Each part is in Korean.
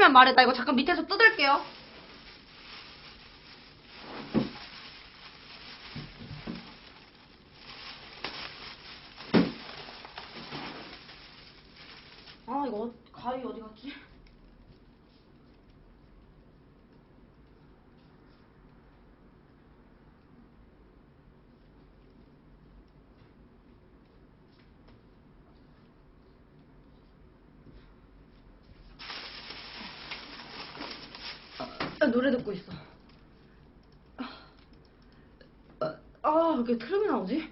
들리면 말해. 나 이거 잠깐 밑에서 뜯을게요. 아, 이거 어- 가위 어디 갔지? 아, 노래 듣고 있어. 아, 아, 왜 이렇게 트름이 나오지?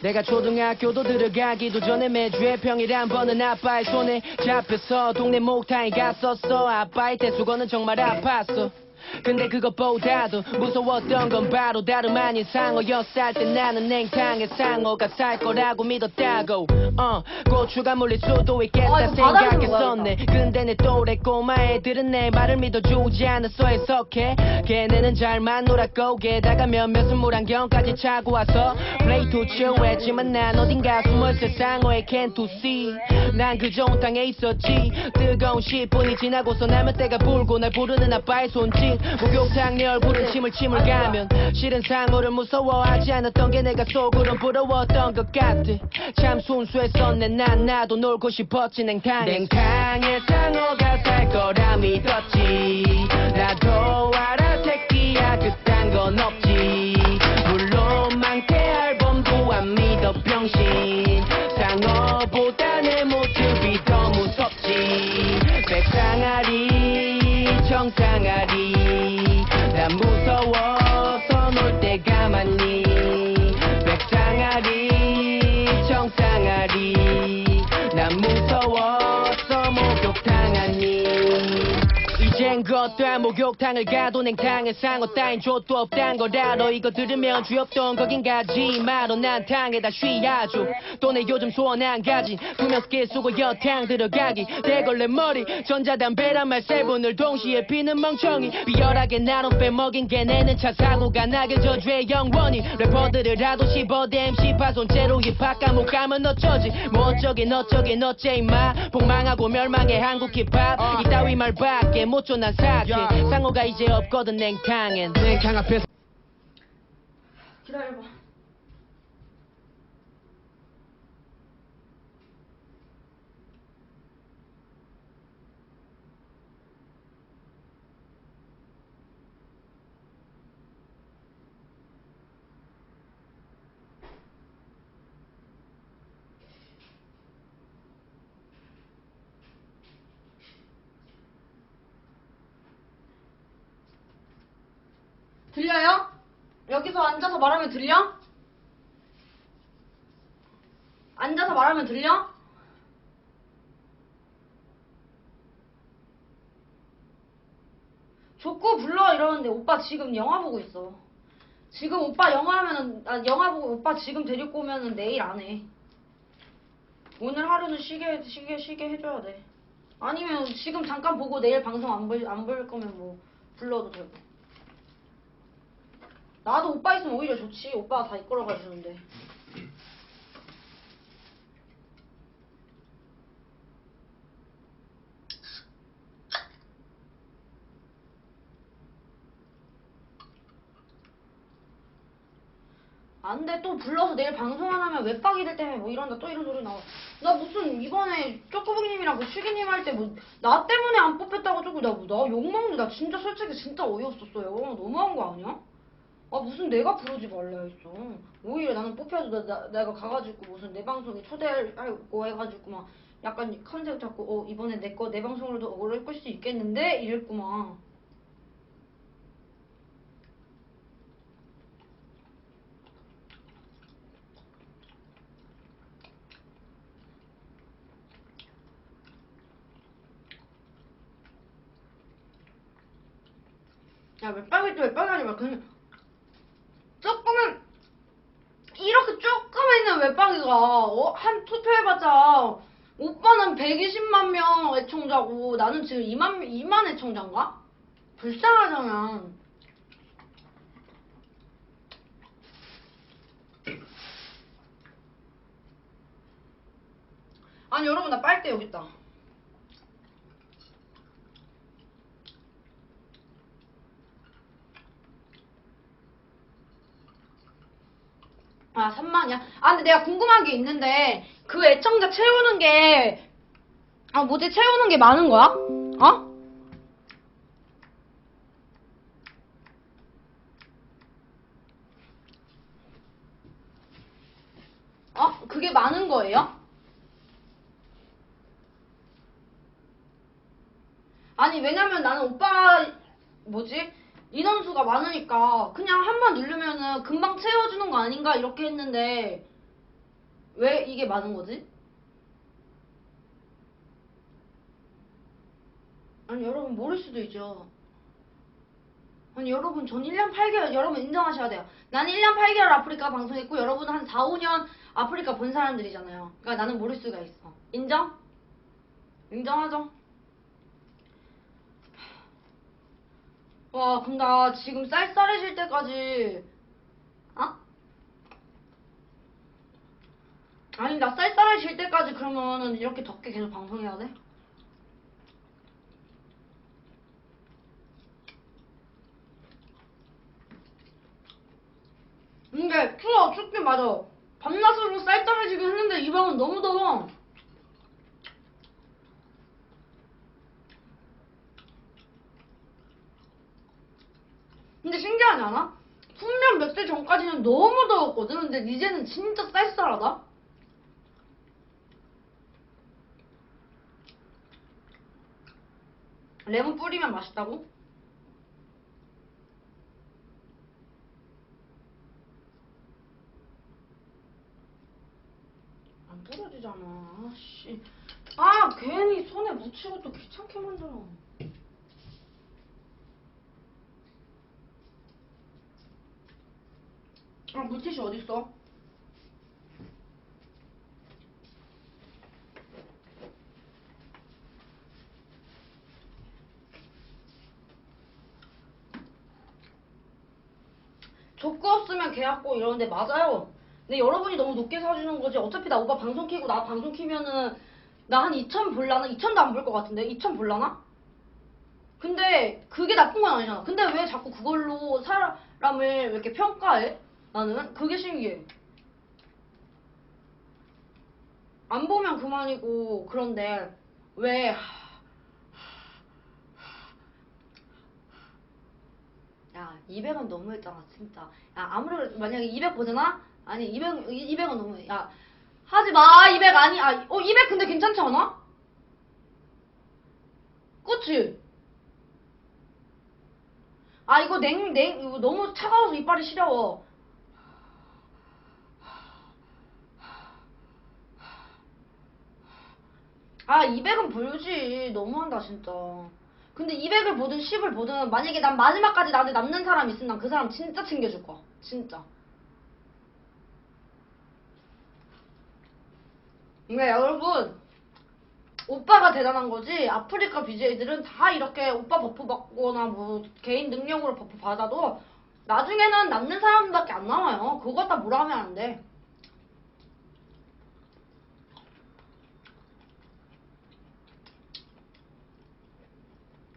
내가 초등학교도 들어가기도 전에 매주에 평일에 한 번은 아빠의 손에 잡혀서 동네 목탕에 갔었어. 아빠의 대수건은 정말 아팠어 근데 그것보다도 무서웠던 건 바로 다름 아닌 상어였을 때 나는 냉탕에 상어가 살 거라고 믿었다고. 어 고추가 물릴 수도 아, 있겠다 바닥으로 생각했었네. 근데 내 또래 꼬마 애들은 내 말을 믿어주지 않았어 해석해. 걔네는 잘만 놀았고 게다가 몇몇은 물안경까지 차고 와서 play to chill 했지만 난 어딘가 숨어있을 상어의 can't to see 난 그저 온 땅에 있었지. 뜨거운 10분이 지나고서 나면 때가 불고 날 부르는 아빠의 손짓 목욕탕 내 얼굴은 침을 침을 가면 실은 상어를 무서워하지 않았던 게 내가 속으론 부러웠던 것 같아. 참 순수했었네 난 나도 놀고 싶었지. 냉탕에 냉탕에 상어가 살 거라 믿었지. 나도 알아 새끼야 그딴 건 없지. 물론 망태알범도 안 믿어 병신. 상어 보 정상아리. 난 무서워 것도 목욕탕을 가도 냉탕에 상어 따윈 족도 없단 걸 알아 이거 들으면 죄 없던 거긴 가지. 마로 난 탕에다 쉬야죠. 또 내 요즘 소원 한 가지. 구명 스킬 쓰고 여탕 들어가기. 대걸레 머리 전자담배란 말세 번을 동시에 피는 멍청이. 비열하게 나눠 빼먹인 걔네는 차 사고가 나길 저주의 영원히. 래퍼들을 하도 씹어대 MC 파손죄로 힙합 감옥 가면 어쩌지? 뭐 어쩌긴 어쩌긴 어째 임마. 폭망하고 멸망해 한국 힙합. 이따위 말밖에 못줘 난 사실 상호가 이제 없거든 냉탕엔. 냉탕 앞에서. 기다려봐. 들려요? 여기서 앉아서 말하면 들려? 앉아서 말하면 들려? 족구 불러 이러는데 오빠 지금 영화 보고 있어. 지금 오빠 영화 하면은 아, 영화 보고 오빠 지금 데리고 오면은 내일 안 해. 오늘 하루는 쉬게 쉬게 쉬게 해줘야 돼. 아니면 지금 잠깐 보고 내일 방송 안 볼 안 볼 거면 뭐 불러도 되고. 나도 오빠 있으면 오히려 좋지. 오빠가 다 이끌어가 주는데. 안 돼, 또 불러서 내일 방송 안 하면 외박이들 때문에 뭐 이런다, 또 이런 소리 나와. 나 무슨 이번에 쪼꼬부기님이랑 그 슈기님 할 때 뭐, 나 때문에 안 뽑혔다고 쪼고, 나, 뭐, 나 욕먹는데, 나 진짜 솔직히 진짜 어이없었어요. 너무한 거 아니야? 아, 무슨 내가 부르지 말라 했어. 오히려 나는 뽑혀도 나, 나, 내가 가가지고 무슨 내 방송에 초대하고 해가지고 막 약간 컨셉 잡고, 어, 이번에 내 거, 내 방송으로도 오를 끌수 있겠는데? 이랬구만. 야, 외빵이 또 외빵이 아니라 그냥 조금은 이렇게 조금 있는 외빵이가 어? 한 투표해봤자 오빠는 120만 명 애청자고 나는 지금 2만 2만 애청자인가? 불쌍하잖아. 아니 여러분 나 빨대 여기 있다. 아 3만이야? 아 근데 내가 궁금한 게 있는데 그 애청자 채우는 게 아 뭐지 채우는 게 많은 거야? 어? 어? 그게 많은 거예요? 아니 왜냐면 나는 오빠 뭐지 인원수가 많으니까 그냥 한 번 누르면은 금방 채워주는 거 아닌가 이렇게 했는데 왜 이게 많은 거지? 아니 여러분 모를 수도 있죠. 아니 여러분 전 1년 8개월 여러분 인정하셔야 돼요. 난 1년 8개월 아프리카 방송했고 여러분은 한 4, 5년 아프리카 본 사람들이잖아요. 그러니까 나는 모를 수가 있어. 인정? 인정하죠? 와, 근데 나 지금 쌀쌀해질 때까지, 어? 아니, 나 쌀쌀해질 때까지 그러면은 이렇게 덥게 계속 방송해야 돼? 근데 추워, 춥긴 맞아. 밤낮으로 쌀쌀해지긴 했는데 이 방은 너무 더워. 신기하지 않아? 분명 몇 달 전까지는 너무 더웠거든. 근데 이제는 진짜 쌀쌀하다. 레몬 뿌리면 맛있다고? 안 떨어지잖아. 아씨. 아 괜히 손에 묻히고 또 귀찮게 만들어. 아 물티슈 어딨어? 조건 없으면 계약고 이러는데 맞아요. 근데 여러분이 너무 높게 사주는 거지. 어차피 나 오빠 방송 키고 나 방송 키면은 나 한 2천 볼라나? 2천도 안 볼 것 같은데? 2천 볼라나? 근데 그게 나쁜 건 아니잖아. 근데 왜 자꾸 그걸로 사람을 왜 이렇게 평가해? 나는 그게 신기해. 안 보면 그만이고 그런데 왜 하- 야, 200원 너무했잖아, 진짜. 야, 아무리 그래도 만약에 200 보잖아? 아니, 200, 200원 너무해. 야, 하지 마, 200 아니, 아, 어, 200 근데 괜찮지 않아? 그치? 아, 이거 냉, 냉, 이거 너무 차가워서 이빨이 시려워. 아, 200은 보유지. 너무한다, 진짜. 근데 200을 보든 10을 보든 만약에 난 마지막까지 나한테 남는 사람 있으면 난 그 사람 진짜 챙겨줄 거야. 진짜. 근데 여러분, 오빠가 대단한 거지. 아프리카 BJ들은 다 이렇게 오빠 버프 받거나 뭐 개인 능력으로 버프 받아도 나중에는 남는 사람밖에 안 남아요. 그거 갖다 뭐라 하면 안 돼.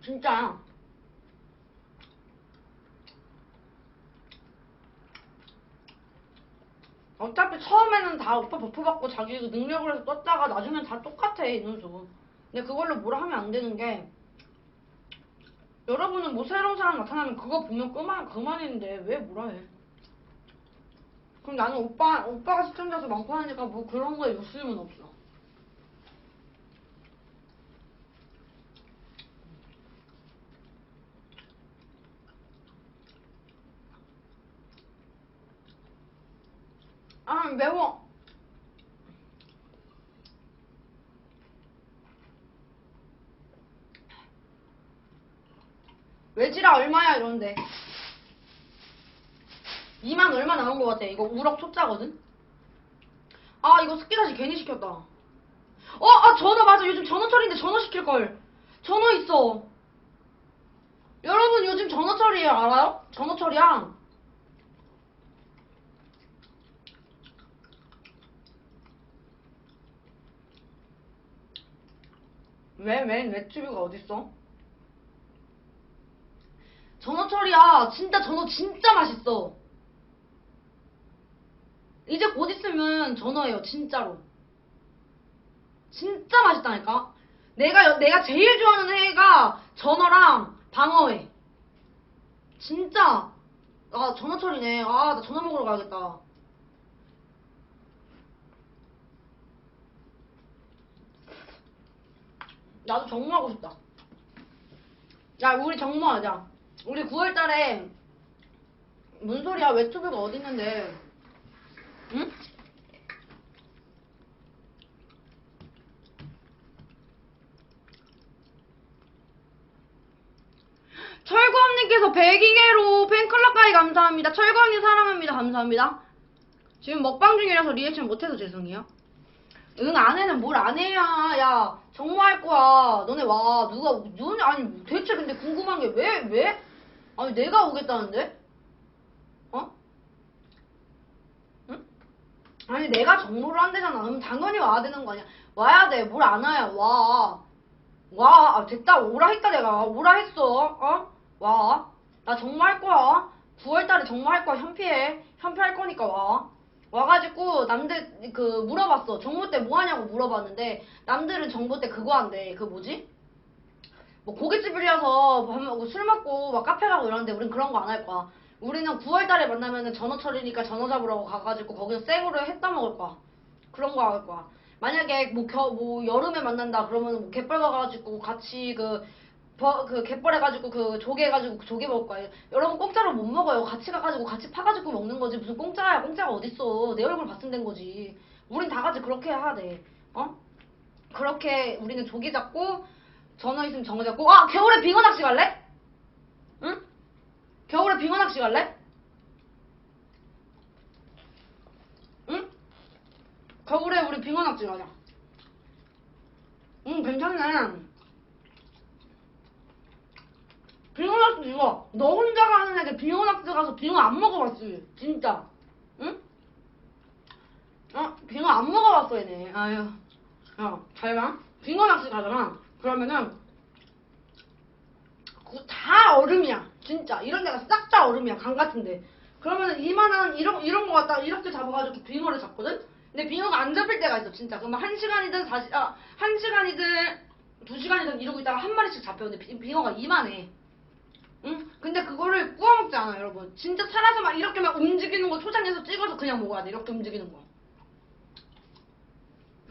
진짜. 어차피 처음에는 다 오빠 버프 받고 자기 그 능력을 해서 떴다가 나중엔 다 똑같아 인원수. 근데 그걸로 뭐라 하면 안 되는 게 여러분은 뭐 새로운 사람 나타나면 그거 보면 그만 그만인데 왜 뭐라 해? 그럼 나는 오빠 오빠가 시청자 수 많고 하니까 뭐 그런 거에 욕심은 없어. 아 매워. 외지라 얼마야? 이러는데. 2만 얼마 나온 것 같아. 이거 우럭 초짜거든? 아 이거 스키다시 괜히 시켰다. 어? 아 전어 맞아. 요즘 전어철인데 전어 시킬걸. 전어 있어. 여러분 요즘 전어철이에요 알아요? 전어철이야 왜, 왜, 외투비가 어딨어? 전어철이야. 진짜 전어 진짜 맛있어. 이제 곧 있으면 전어예요, 진짜로. 진짜 맛있다니까? 내가, 여- 내가 제일 좋아하는 회가 전어랑 방어회. 진짜. 아, 전어철이네. 아, 나 전어 먹으러 가야겠다. 나도 정모하고 싶다. 야, 우리 정모하자. 우리 9월 달에, 뭔 소리야, 외투비가 어딨는데. 응? 철구함님께서 102개로 팬클럽 가입 감사합니다. 철구함님 사랑합니다. 감사합니다. 지금 먹방 중이라서 리액션 못해서 죄송해요. 응, 안 해는 뭘 안 해야. 야, 정모할 거야. 너네 와. 누가, 너네, 아니, 대체 근데 궁금한 게 왜, 왜? 아니, 내가 오겠다는데? 어? 응? 아니, 내가 정모를 한대잖아. 그럼 당연히 와야 되는 거 아니야. 와야 돼. 뭘 안 와야. 와. 와. 아, 됐다. 오라 했다, 내가. 오라 했어. 어? 와. 나 정모할 거야. 9월 달에 정모할 거야. 현피해. 현피할 거니까 와. 와가지고 남들 그 물어봤어. 정모 때 뭐 하냐고 물어봤는데 남들은 정모 때 그거 한대. 그 뭐지? 뭐 고깃집이라서 밥 먹고 술 먹고 막 카페 가고 이러는데 우린 그런 거 안 할 거야. 우리는 9월 달에 만나면은 전어철이니까 전어 잡으러 가가지고 거기서 생으로 했다 먹을 거야. 그런 거 할 거야. 만약에 뭐, 겨, 뭐 여름에 만난다 그러면 뭐 갯벌 가가지고 같이 그 버, 그 갯벌 해가지고 그 조개 해가지고 그 조개 먹을 거야. 여러분 공짜로 못 먹어요. 같이 가가지고 같이 파가지고 먹는 거지. 무슨 공짜야. 공짜가 어딨어. 내 얼굴 봤으면 된 거지. 우린 다 같이 그렇게 해야 돼. 어? 그렇게 우리는 조개 잡고 전어 있으면 정어 잡고 아 겨울에 빙어 낚시 갈래? 응? 겨울에 빙어 낚시 갈래? 응? 겨울에 우리 빙어 낚시 가자. 응 괜찮네. 낚시 이거 너 혼자 가는 애들 낚시 가서 빙어 안 먹어봤지 진짜. 응? 어? 빙어 안 먹어봤어 얘네. 아유. 야잘봐. 빙어 낚시 가잖아. 그러면은 그거 다 얼음이야 진짜. 이런 데가 싹 다 얼음이야 강 같은데. 그러면은 이만한 이런 이런 거 갖다 이렇게 잡아가지고 빙어를 잡거든? 근데 빙어가 안 잡힐 때가 있어 진짜. 그러면 한 시간이든 사시 아한 시간이든 두 시간이든 이러고 있다가 한 마리씩 잡혀. 근데 비- 빙어가 이만해 응? 근데 그거를 구워 먹지 않아, 여러분. 진짜 살아서 막 이렇게 막 움직이는 거 초장에서 찍어서 그냥 먹어야 돼. 이렇게 움직이는 거.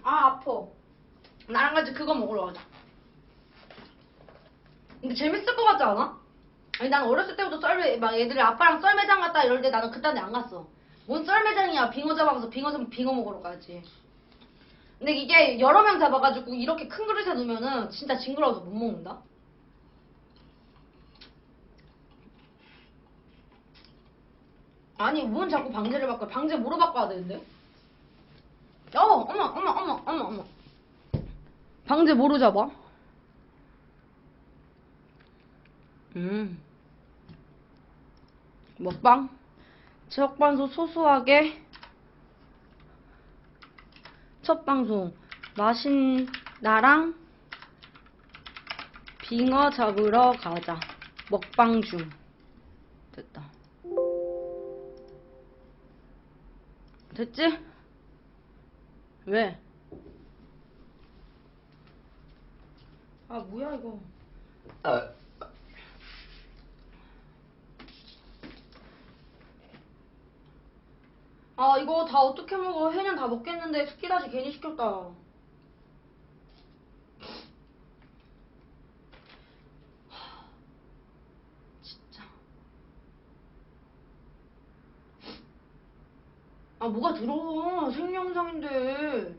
아, 아파. 나랑 같이 그거 먹으러 가자. 근데 재밌을 것 같지 않아? 아니, 난 어렸을 때부터 썰매, 막 애들이 아빠랑 썰매장 갔다 이럴 때 나는 그딴 데 안 갔어. 뭔 썰매장이야. 빙어 잡아서 빙어 잡으면 빙어 먹으러 가야지. 근데 이게 여러 명 잡아가지고 이렇게 큰 그릇에 놓으면은 진짜 징그러워서 못 먹는다? 아니 뭔 자꾸 방제를 바꿔. 방제 뭐로 바꿔야 되는데? 어 어머 어머 어머 어머 어머 방제 뭐로 잡아? 음. 먹방? 첫 방송 소소하게? 첫 방송. 마신 나랑 빙어 잡으러 가자. 먹방 중. 됐다 됐지? 왜? 아 뭐야 이거 아 이거 다 어떻게 먹어 해는 다 먹겠는데 스키 다시 괜히 시켰다 하, 진짜 아 뭐가 들어 생영상인데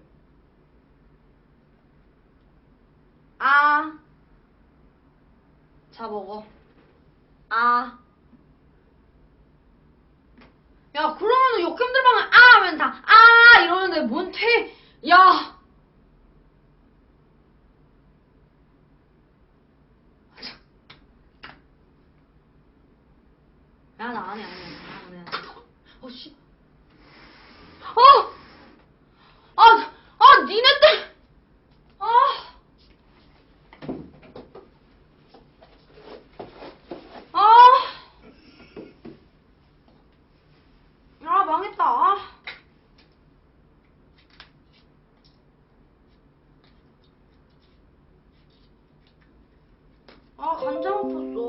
아. 자 먹어. 아. 야 그러면은 역캠들 방은 아 하면 다 아 이러는데 뭔 퇴. 야. 야 나 안해 안해 안해 안해. 어 씨. 어! 아, 아, 니네 때! 아!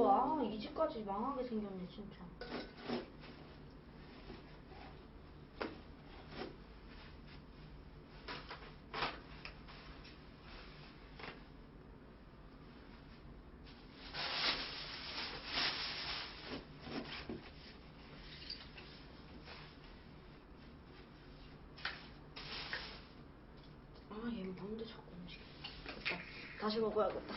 아, 이 집까지 망하게 생겼네, 진짜. 아, 얘 뭔데 자꾸 움직여. 됐 다. 다시 먹어야겠다.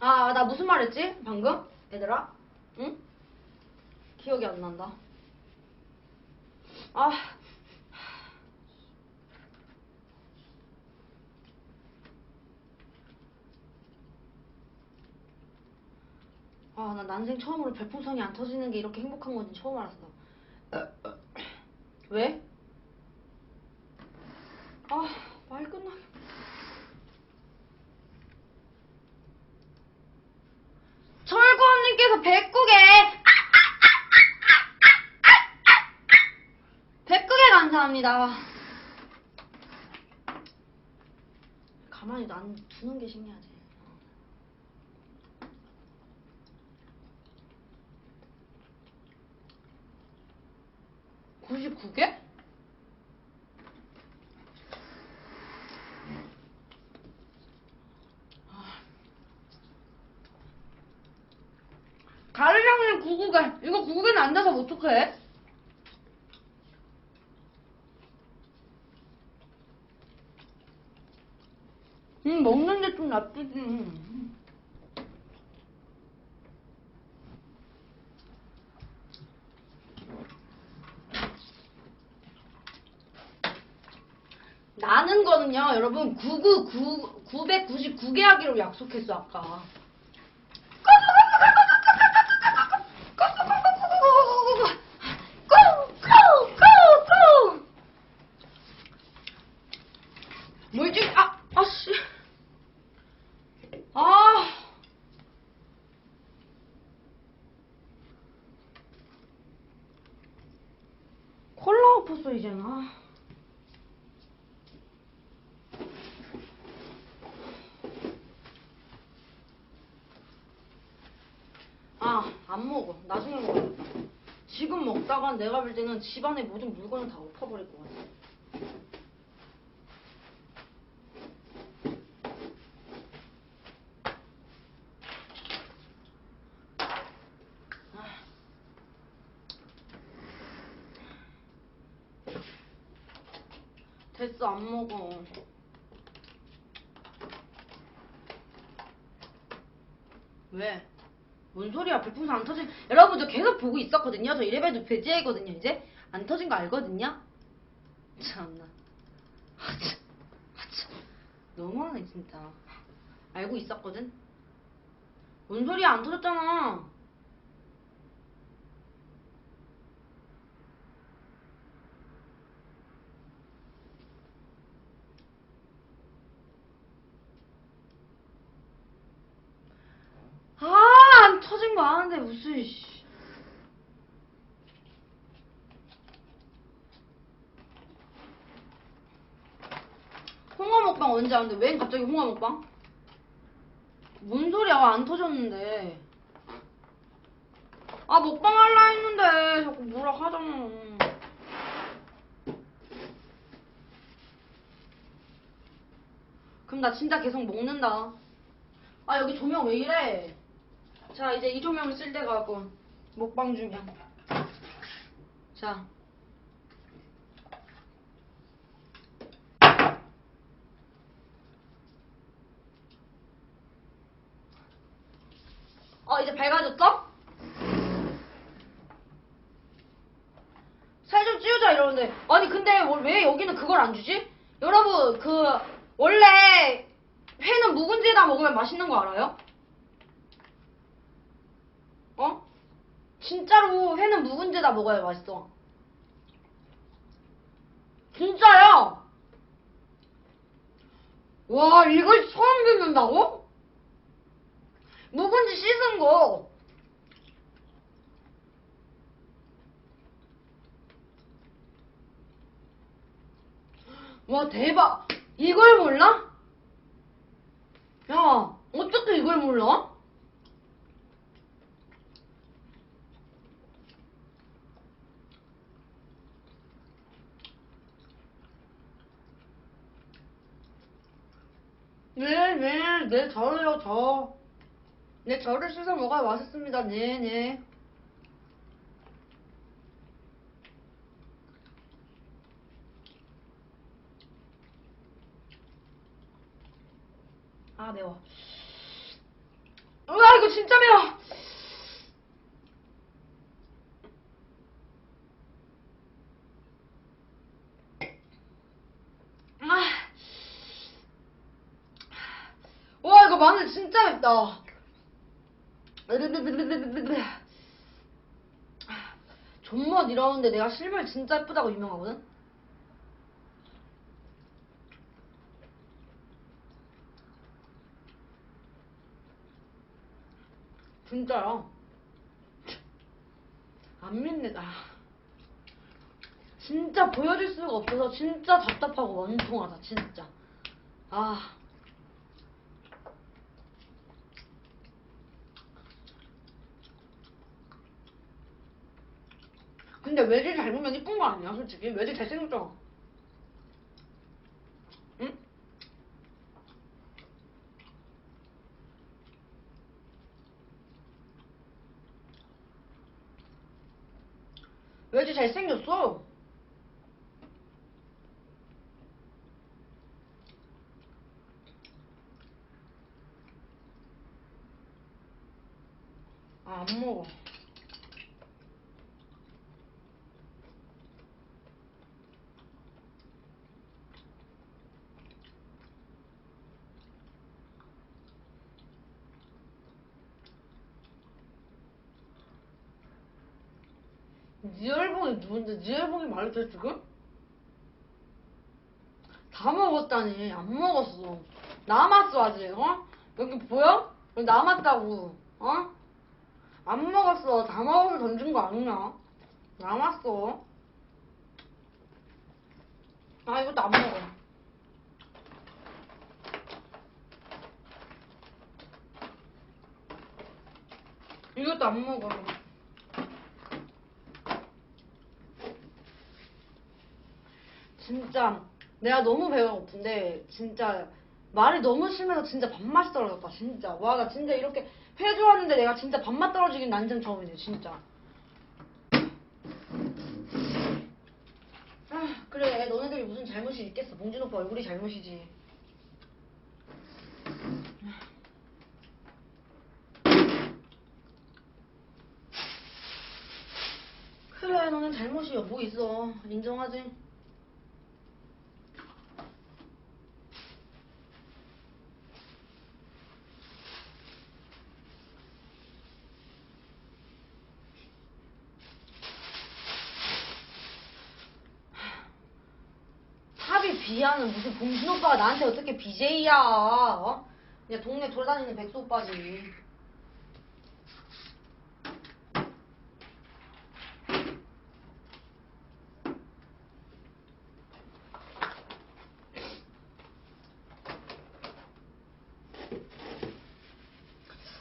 아, 나 무슨 말 했지? 방금? 얘들아? 응? 기억이 안 난다. 아. 아, 나 난생 처음으로 별풍선이 안 터지는 게 이렇게 행복한 건지 처음 알았어. 왜? 아, 말 끝나게. 철구언님께서 백국에 백국에 감사합니다. 가만히 난 두는 게 신기하지. (99개) 가르장님 구구개 이거 구구개는 안 돼서 어떡해? 음 먹는데 나는 거는요 여러분 999 999개 하기로 약속했어 아까 물질 아 아씨 아 콜라 엎었어 이제는 아. 아, 안 먹어. 나중에 먹어야겠다. 지금 먹다가 내가 볼 때는 집안의 모든 물건을 다 엎어버릴 것 같아. 아. 됐어, 안 먹어. 왜? 뭔 소리야? 별풍선 안 터진. 여러분들 계속 보고 있었거든요. 저 이래봬도 배제이거든요. 이제 안 터진 거 알거든요. 참나. 아, 참. 아, 참. 너무하네 진짜. 알고 있었거든. 뭔 소리야? 안 터졌잖아. 아, 안 아는데 무슨 씨. 홍어 먹방 언제 하는데 왜 갑자기 홍어 먹방? 뭔 소리야? 안 터졌는데. 아 먹방 할라 했는데 자꾸 뭐라 하잖아. 그럼 나 진짜 계속 먹는다. 아 여기 조명 왜 이래 자 이제 이 조명을 쓸 때가 왔고 먹방 중이야 자 어 이제 밝아졌어? 살 좀 찌우자 이러는데 아니 근데 뭘- 왜 여기는 그걸 안 주지? 여러분 그 원래 회는 묵은지에다 먹으면 맛있는 거 알아요? 어? 진짜로 회는 묵은지에다 먹어야 맛있어 진짜야 와 이걸 처음 듣는다고? 묵은지 씻은 거. 와, 대박. 이걸 몰라? 야, 어떻게 이걸 몰라? 네, 네, 네, 저를요, 저. 네, 저를 씻어 먹어야 맛있습니다. 네, 네. 아, 매워. 우와, 이거 진짜 매워! 아. 와, 이거 마늘 맵다. 존맛 이러는데 내가 실물 진짜 예쁘다고 유명하거든? 진짜야. 안 나. 진짜 보여줄 수가 없어서 진짜 답답하고 원통하다, 진짜. 아. 근데 잘 보면 이쁜 거 아니야, 솔직히? 외질 잘생겼잖아. 응? 외질 잘생겼어. 아, 안 먹어. 니 앨범이 누군데? 니 앨범이 말했어 지금? 다 먹었다니 안 먹었어 남았어 아직 어? 여기 보여? 여기 남았다고 어? 안 먹었어 다 먹어서 던진 거 아니야 남았어 아 이것도 안 먹어 이것도 안 먹어 진짜 내가 너무 배가 고픈데 진짜 말이 너무 심해서 진짜 밥맛이 떨어졌다 진짜. 와 나 진짜 이렇게 회 좋아하는데 내가 진짜 밥맛 떨어지긴 완전 처음이네 진짜. 아 그래. 너네들이 무슨 잘못이 있겠어? 봉준 오빠 얼굴이 잘못이지. 그래 너는 잘못이야. 뭐 있어? 인정하지 탑이 비하는 무슨 봉준 오빠가 나한테 어떻게 BJ야 어? 그냥 동네 돌아다니는 백수 오빠지.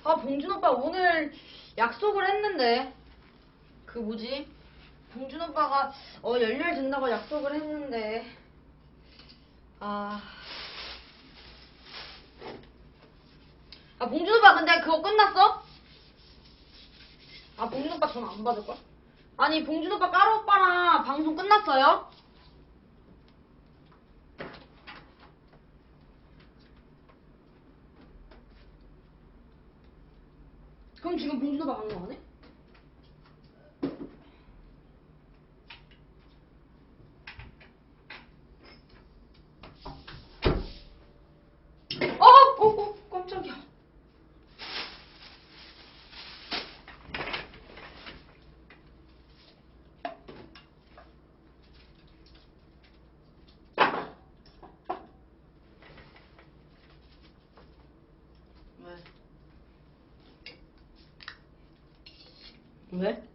아 봉준 오빠 오늘 약속을 했는데. 그 뭐지? 봉준 오빠가 어 열렬 준다고 약속을 했는데 아. 아, 봉준 오빠 근데 그거 끝났어? 아, 봉준 오빠 전화 안 받을걸? 아니, 봉준 오빠 까로 오빠랑 방송 끝났어요? 그럼 지금 봉준 오빠 안 해? 어, 어, 어, 깜짝이야. 왜? 왜?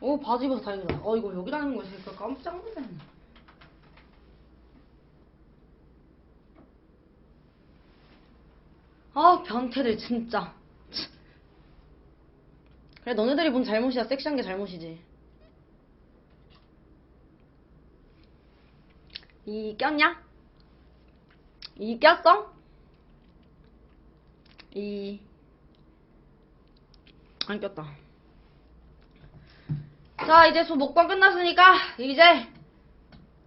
이거 바지 입어서 다니잖아. 어, 이거 여기 다니는 거지. 그러니까 깜짝 놀랐네. 아, 변태들 진짜. 치. 그래, 너네들이 본 잘못이야. 섹시한 게 잘못이지. 이 꼈냐? 이 꼈어? 이, 안 꼈다. 자, 이제 소 먹방 끝났으니까, 이제,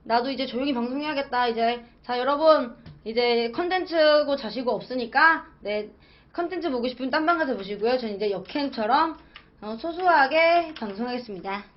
나도 이제 조용히 방송해야겠다, 이제. 자, 여러분, 이제 컨텐츠고 자시고 없으니까, 네, 컨텐츠 보고 싶으면 딴방 가서 보시고요. 전 이제 역캠처럼, 어, 소소하게 방송하겠습니다.